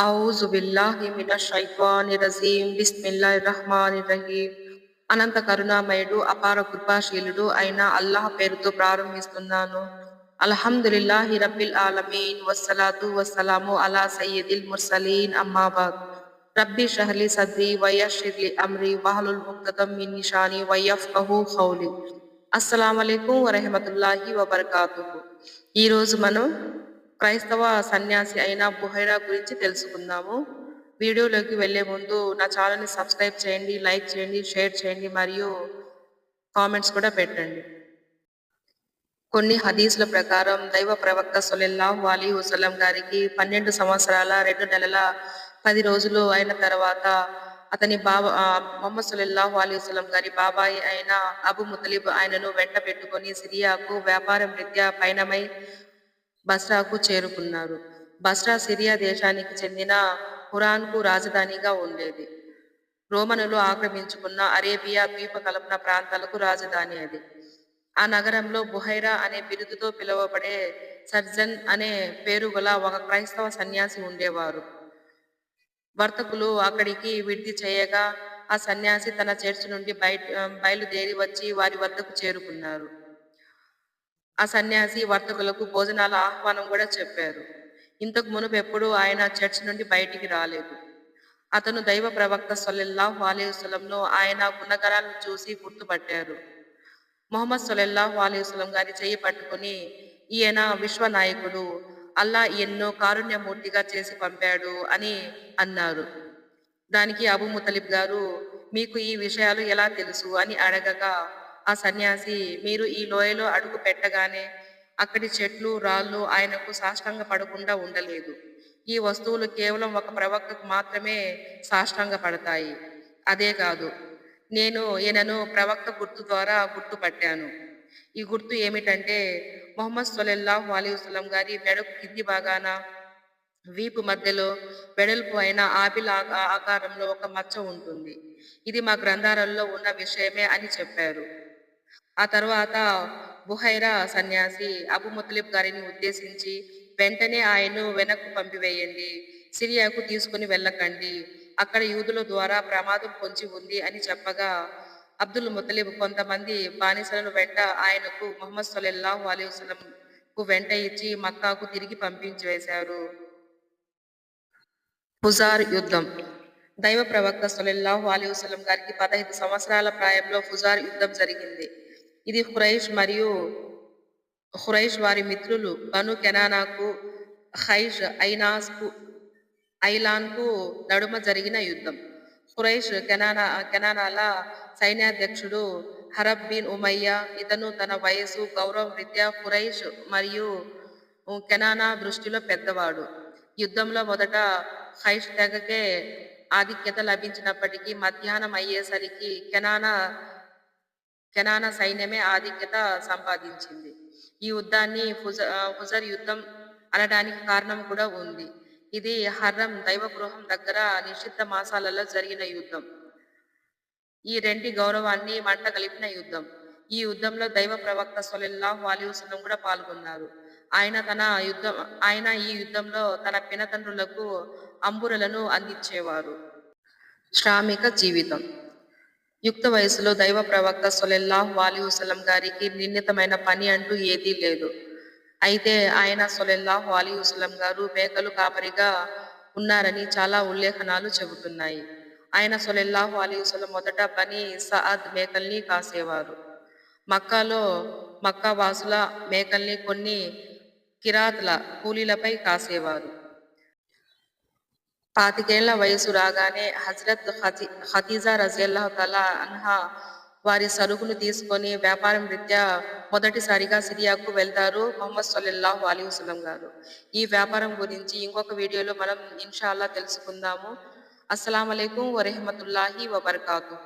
ఔజు బిల్లాహి మినష్ షైత్వానిర్ రజీం బిస్మిల్లాహి రహ్మానిర్ రహీం అనంత కరుణామయుడు అపార కృపాశీలుడు అయిన అల్లాహ్ పేరుతో ప్రారంభిస్తున్నాను. అల్హమ్దులిల్లాహి రబ్బిల్ ఆలమీన్. వస్సలాతు వస్సలాము అలా సయ్యదిల్ ముర్సలీన్. అమ్మాబాద్ రబ్బి షహలి సద్రి వయషిర్లి అమ్రి వహలుల్ ముక్తతం మిన్ నిషాని వయఫ్కహు ఖౌలి అస్సలం అలైకుం వరహమతుల్లాహి వబర్కాతుహు. ఈ రోజు మనం క్రైస్తవ సన్యాసి అయిన బుహైరా గురించి తెలుసుకుందాము. వీడియోలోకి వెళ్ళే ముందు నా ఛానల్ని సబ్స్క్రైబ్ చేయండి లైక్ చేయండి షేర్ చేయండి మరియు కామెంట్స్ కూడా పెట్టండి. కొన్ని హదీసుల ప్రకారం దైవ ప్రవక్త సొలెల్లాహు అలీ వసలం గారికి పన్నెండు సంవత్సరాల రెండు నెలల పది రోజులు అయిన తర్వాత అతని బాబా మొహమ్మద్ సుల్లాహు అలీ వసలం గారి బాబాయి అయిన అబు ముతలిబ్ ఆయనను వెంట పెట్టుకుని సిరియాకు వ్యాపారం రీత్యా పయనమై బస్రాకు చేరుకున్నారు. బస్రా సిరియా దేశానికి చెందిన కు రాజధానిగా ఉండేది. రోమనులు ఆక్రమించుకున్న అరేబియా ద్వీపకల్పన ప్రాంతాలకు రాజధాని అది. ఆ నగరంలో బుహైరా అనే బిరుదుతో పిలువబడే సర్జన్ అనే పేరు గల ఒక క్రైస్తవ సన్యాసి ఉండేవారు. వర్తకులు అక్కడికి విడిది చేయగా ఆ సన్యాసి తన చర్చి నుండి బయట బయలుదేరి వచ్చి వారి వద్దకు చేరుకున్నారు. ఆ సన్యాసి వర్తకులకు భోజనాల ఆహ్వానం కూడా చెప్పారు. ఇంతకు మునుపు ఎప్పుడూ ఆయన చర్చ్ నుండి బయటికి రాలేదు. అతను దైవ ప్రవక్త సొల్లెల్లాహు వాలేసులంలో ఆయన గుణగణాలను చూసి గుర్తుపట్టారు. మొహమ్మద్ సొల్లెల్లాహు వాలేసులం గారి చేయి పట్టుకుని ఈయన విశ్వనాయకుడు అల్లా ఎన్నో కారుణ్యమూర్తిగా చేసి పంపాడు అని అన్నారు. దానికి అబు ముతలిబ్ గారు మీకు ఈ విషయాలు ఎలా తెలుసు? అని అడగగా ఆ సన్యాసి మీరు ఈ లోయలో అడుగు పెట్టగానే అక్కడి చెట్లు రాళ్ళు ఆయనకు సాష్టంగ పడకుండా ఉండలేదు. ఈ వస్తువులు కేవలం ఒక ప్రవక్తకు మాత్రమే సాష్టంగ పడతాయి. అదే కాదు నేను ఈయనను ప్రవక్త గుర్తు ద్వారా గుర్తుపట్టాను ఈ గుర్తు ఏమిటంటే మొహమ్మద్ సొలెల్లాహు అలీవలం గారి మెడకు కింది భాగాన వీపు మధ్యలో వెడల్పు అయిన ఆపిల్ ఆకారంలో ఒక మచ్చ ఉంటుంది. ఇది మా గ్రంథాలలో ఉన్న విషయమే అని చెప్పారు. ఆ తర్వాత బుహైరా సన్యాసి అబు ముతలిబ్ గారిని ఉద్దేశించి వెంటనే ఆయన్ను వెనక్కు పంపివేయండి సిరియాకు తీసుకుని వెళ్ళకండి. అక్కడ యూదుల ద్వారా ప్రమాదం పొంచి ఉంది అని చెప్పగా అబ్దుల్ ముతలిబ్ కొంతమంది బానిసలను వెంట ఆయనకు మొహమ్మద్ సొల్లాహు అలీ కు వెంట ఇచ్చి మక్కాకు తిరిగి పంపించి వేశారు. ఫుజార్ యుద్ధం. దైవ ప్రవక్త సొలెల్లాహు అలీ వసలం గారికి పదహైదు సంవత్సరాల ప్రాయంలో హుజార్ యుద్ధం జరిగింది. ఇది హురైష్ మరియు హురైష్ వారి మిత్రులు బను కెనానాకు హైష్ ఐనాస్కు ఐలాన్కు నడుమ జరిగిన యుద్ధం. హురైష్ కెనానా కెనానాల సైన్యాధ్యక్షుడు హరబ్ బిన్ ఉమయ్య ఇతను తన వయసు గౌరవ రీత్యా హురైష్ మరియు కెనానా దృష్టిలో పెద్దవాడు. యుద్ధంలో మొదట హైష్ తెగకే ఆధిక్యత లభించినప్పటికీ మధ్యాహ్నం అయ్యేసరికి కెనానా కెనానా సైన్యమే ఆధిక్యత సంపాదించింది. ఈ యుద్ధాన్ని హుజర్ యుద్ధం అనడానికి కారణం కూడా ఉంది. ఇది హర్రం దైవగృహం దగ్గర నిషిద్ధ మాసాలలో జరిగిన యుద్ధం. ఈ రెండి గౌరవాన్ని మంట కలిపిన యుద్ధం. ఈ యుద్ధంలో దైవ ప్రవక్త సొలెల్లాహు అలీ కూడా పాల్గొన్నారు. ఆయన తన యుద్ధం ఆయన ఈ యుద్ధంలో తన పినతండ్రులకు అంబురలను అందించేవారు. శ్రామిక జీవితం. యుక్త వయసులో దైవ ప్రవక్త సొలెల్లాహ్ అలీ వసలం గారికి నిర్ణీతమైన పని అంటూ ఏదీ లేదు. అయితే ఆయన సొలెల్లాహ్ అలీ వసలం గారు మేకలు కాపరిగా ఉన్నారని చాలా ఉల్లేఖనాలు చెబుతున్నాయి. ఆయన సొలెల్లాహు వాలీ వసలం మొదట పని సఅద్ మేకల్ని కాసేవారు. మక్కాలో మక్కా వాసుల మేకల్ని కొన్ని కిరాతుల కూలీలపై కాసేవారు. పాతికేళ్ళ వయసు రాగానే హజరత్ హతీజా రజియల్లాహు తలా అన్హా వారి సరుకును తీసుకొని వ్యాపారం రీత్యా మొదటిసారిగా సిరియాకు వెళ్తారు మొహమ్మద్ సల్లల్లాహు అలీ వసలం గారు. ఈ వ్యాపారం గురించి ఇంకొక వీడియోలో మనం ఇన్షాల్లా తెలుసుకుందాము. అస్సలం అయికం వరహమతుల్లాహి వబర్కాతు